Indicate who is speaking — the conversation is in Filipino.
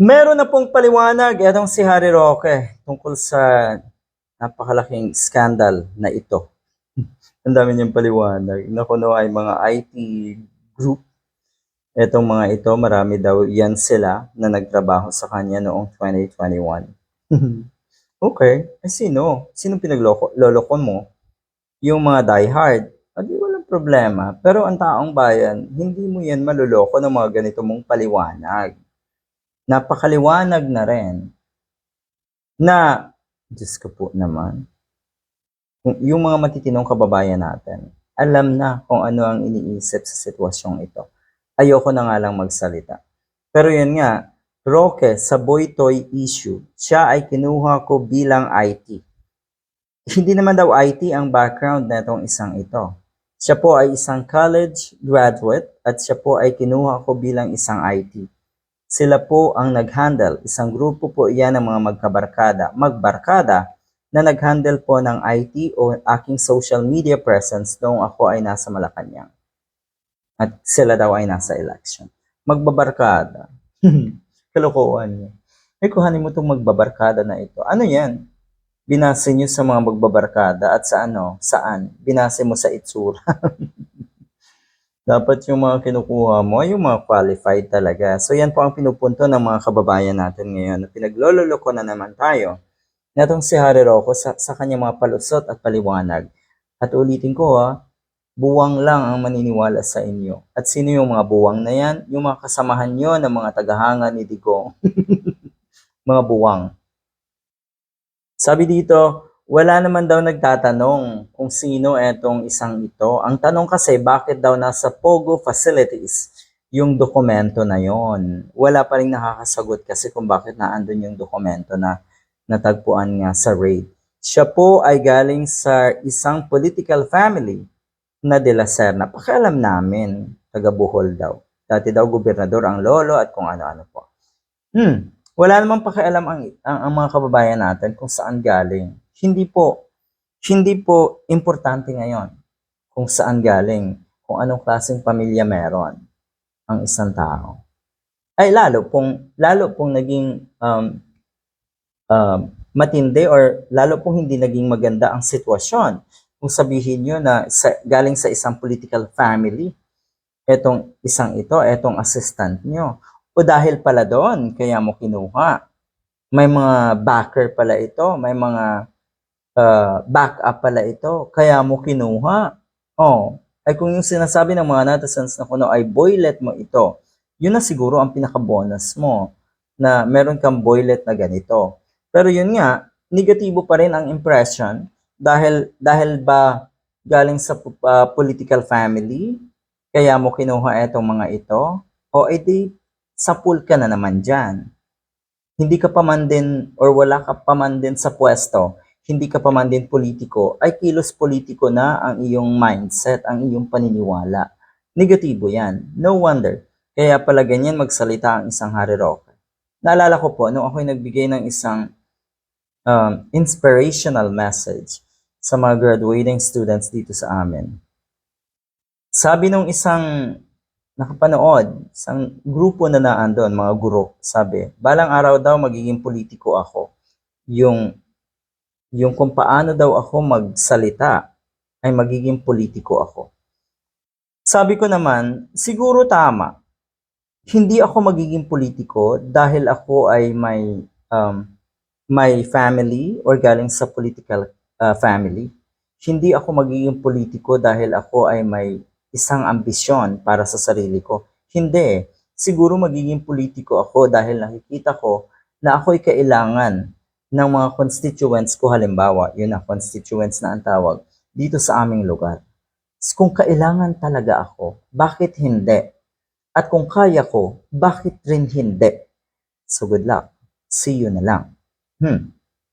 Speaker 1: Meron na pong paliwanag itong si Harry Roque tungkol sa napakalaking scandal na ito. Ang dami niyang paliwanag. Naku no, ay mga IT group. Itong mga ito, marami daw yan sila na nagtrabaho sa kanya noong 2021. okay. Ay sino? Sino pinagloko lolokon mo? Yung mga diehard. Adi walang problema. Pero ang taong bayan, hindi mo yan maluloko ng mga ganito mong paliwanag napakaliwanag na rin na, Diyos ko po naman, yung mga matitinong kababayan natin, alam na kung ano ang iniisip sa sitwasyong ito. Ayoko na nga lang magsalita. Pero yun nga, Roque, sa boy toy issue, siya ay kinuha ko bilang IT. Hindi naman daw IT ang background na itong isang ito. Siya po ay isang college graduate at siya po ay kinuha ko bilang isang IT. Sila po ang nag-handle. Isang grupo po iyan ng mga magkabarkada, magbarkada na nag-handle po ng IT o aking social media presence noong ako ay nasa Malacanang. At sila daw ay nasa election. Magbabarkada. Kalokohan niya. Ay, kuhanin mo itong magbabarkada na ito. Ano yan? Binase niyo sa mga magbabarkada at sa ano? Saan? Binase mo sa itsura. Dapat yung mga kinukuha mo, yung mga qualified talaga. So yan po ang pinupunto ng mga kababayan natin ngayon. Pinaglololoko na naman tayo. Natong si Harry Rocco sa, sa kanyang mga palusot at paliwanag. At ulitin ko ha, buwang lang ang maniniwala sa inyo. At sino yung mga buwang na yan? Yung mga kasamahan nyo ng mga tagahanga ni Digong. mga buwang. Sabi dito, wala naman daw nagtatanong kung sino etong isang ito. Ang tanong kasi, bakit daw nasa Pogo facilities yung dokumento na yon? Wala pa rin nakakasagot kasi kung bakit naandun yung dokumento na natagpuan nga sa raid. Siya po ay galing sa isang political family na De La Serna. Pakialam namin, taga Bohol daw. Dati daw gobernador ang lolo at kung ano-ano po. Hmm, wala namang pakialam ang, ang, ang mga kababayan natin kung saan galing. Hindi po, hindi po importante ngayon kung saan galing, kung anong klaseng pamilya meron ang isang tao. Ay lalo pong lalo pong naging um, um, matindi or lalo pong hindi naging maganda ang sitwasyon kung sabihin nyo na sa, galing sa isang political family etong isang ito, etong assistant nyo. O dahil pala doon, kaya mo kinuha. May mga backer pala ito, may mga uh, backup pala ito, kaya mo kinuha. Oh, ay kung yung sinasabi ng mga netizens na kuno ay boylet mo ito, yun na siguro ang pinaka-bonus mo na meron kang boylet na ganito. Pero yun nga, negatibo pa rin ang impression dahil dahil ba galing sa uh, political family, kaya mo kinuha itong mga ito, o edi sa pool ka na naman dyan. Hindi ka pa man din or wala ka pa man din sa pwesto, hindi ka pa man din politiko, ay kilos politiko na ang iyong mindset, ang iyong paniniwala. Negatibo yan. No wonder. Kaya pala ganyan magsalita ang isang Harry Roque. Naalala ko po, nung ako'y nagbigay ng isang um, inspirational message sa mga graduating students dito sa amin. Sabi nung isang nakapanood, isang grupo na naandon, mga guro, sabi, balang araw daw magiging politiko ako. Yung yung kung paano daw ako magsalita ay magiging politiko ako. Sabi ko naman, siguro tama. Hindi ako magiging politiko dahil ako ay may um, may family or galing sa political uh, family. Hindi ako magiging politiko dahil ako ay may isang ambisyon para sa sarili ko. Hindi. Siguro magiging politiko ako dahil nakikita ko na ako'y kailangan ng mga constituents ko halimbawa, yun na, constituents na ang tawag, dito sa aming lugar. Kung kailangan talaga ako, bakit hindi? At kung kaya ko, bakit rin hindi? So good luck. See you na lang. Hmm.